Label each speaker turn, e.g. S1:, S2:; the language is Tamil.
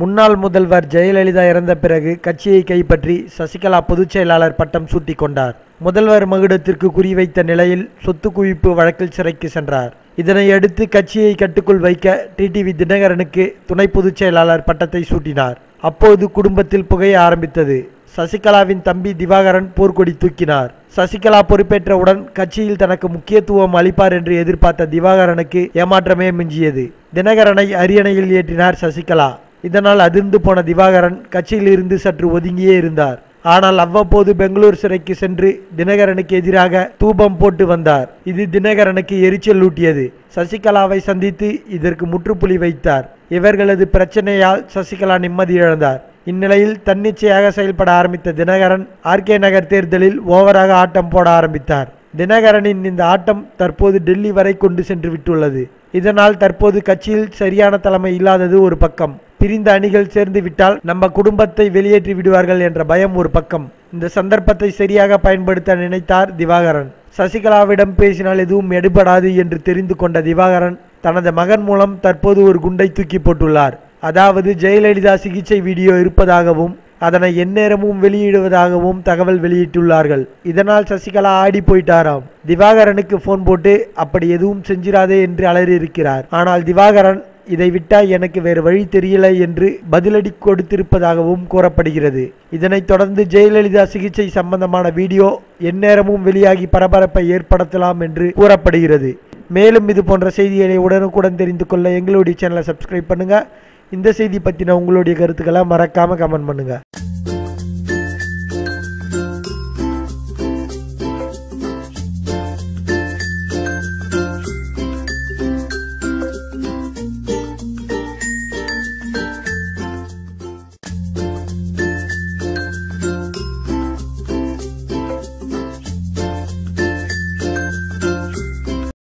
S1: முன்னாள் முதல்வர் ஜெயலலிதா இறந்த பிறகு கட்சியை கைப்பற்றி சசிகலா பொதுச் செயலாளர் பட்டம் சூட்டிக் கொண்டார். முதல்வர் மகுடத்திற்கு குறிவைத்த நிலையில் சொத்து குவிப்பு வழக்கில் சிறைக்கு சென்றார். இதனையடுத்து கட்சியை கட்டுக்குள் வைக்க டிடிவி தினகரனுக்கு துணை பொதுச் செயலாளர் பட்டத்தை சூட்டினார். அப்போது குடும்பத்தில் புகைய ஆரம்பித்தது. சசிகலாவின் தம்பி திவாகரன் போர்க்கொடி தூக்கினார். சசிகலா பொறுப்பேற்றவுடன் கட்சியில் தனக்கு முக்கியத்துவம் அளிப்பார் என்று எதிர்பார்த்த திவாகரனுக்கு ஏமாற்றமே மிஞ்சியது. தினகரனை அரியணையில் ஏற்றினார் சசிகலா. இதனால் அதிர்ந்து போன திவாகரன் கட்சியில் இருந்து சற்று ஒதுங்கியே இருந்தார். ஆனால் அவ்வப்போது பெங்களூர் சிறைக்கு சென்று தினகரனுக்கு எதிராக தூபம் போட்டு வந்தார். இது தினகரனுக்கு எரிச்சல் ஊட்டியது. சசிகலாவை சந்தித்து இதற்கு முற்றுப்புள்ளி வைத்தார். இவர்களது பிரச்சனையால் சசிகலா நிம்மதி இழந்தார். இந்நிலையில் தன்னிச்சையாக செயல்பட ஆரம்பித்த தினகரன் ஆர்கே நகர் தேர்தலில் ஓவராக ஆட்டம் போட ஆரம்பித்தார். தினகரனின் இந்த ஆட்டம் தற்போது டெல்லி வரை கொண்டு சென்று விட்டுள்ளது. இதனால் தற்போது கட்சியில் சரியான தலைமை இல்லாதது ஒரு பக்கம். பிரிந்த அணிகள் சேர்ந்து விட்டால் நம்ம குடும்பத்தை வெளியேற்றி விடுவார்கள் என்ற பயம் ஒரு பக்கம். இந்த சந்தர்ப்பத்தை சரியாக பயன்படுத்த நினைத்தார் திவாகரன். சசிகலாவிடம் பேசினால் எதுவும் எடுபடாது என்று தெரிந்து கொண்ட திவாகரன் தனது மகன் மூலம் தற்போது ஒரு குண்டை தூக்கி போட்டுள்ளார். அதாவது ஜெயலலிதா சிகிச்சை வீடியோ இருப்பதாகவும் அதனை எந்நேரமும் வெளியிடுவதாகவும் தகவல் வெளியிட்டுள்ளார்கள். இதனால் சசிகலா ஆடி போயிட்டாராம். திவாகரனுக்கு போன் போட்டு அப்படி எதுவும் செஞ்சிராதே என்று அலறியிருக்கிறார். ஆனால் திவாகரன் இதை விட்டால் எனக்கு வேறு வழி தெரியல என்று பதிலடி கொடுத்திருப்பதாகவும் கூறப்படுகிறது. இதனைத் தொடர்ந்து ஜெயலலிதா சிகிச்சை சம்பந்தமான வீடியோ எந்நேரமும் வெளியாகி பரபரப்பை ஏற்படுத்தலாம் என்று கூறப்படுகிறது. மேலும் இது போன்ற செய்திகளை உடனுக்குடன் தெரிந்து கொள்ள எங்களுடைய சேனலை சப்ஸ்கிரைப் பண்ணுங்கள் இந்த செய்தி பற்றின உங்களுடைய கருத்துக்களை மறக்காமல் கமெண்ட் பண்ணுங்கள்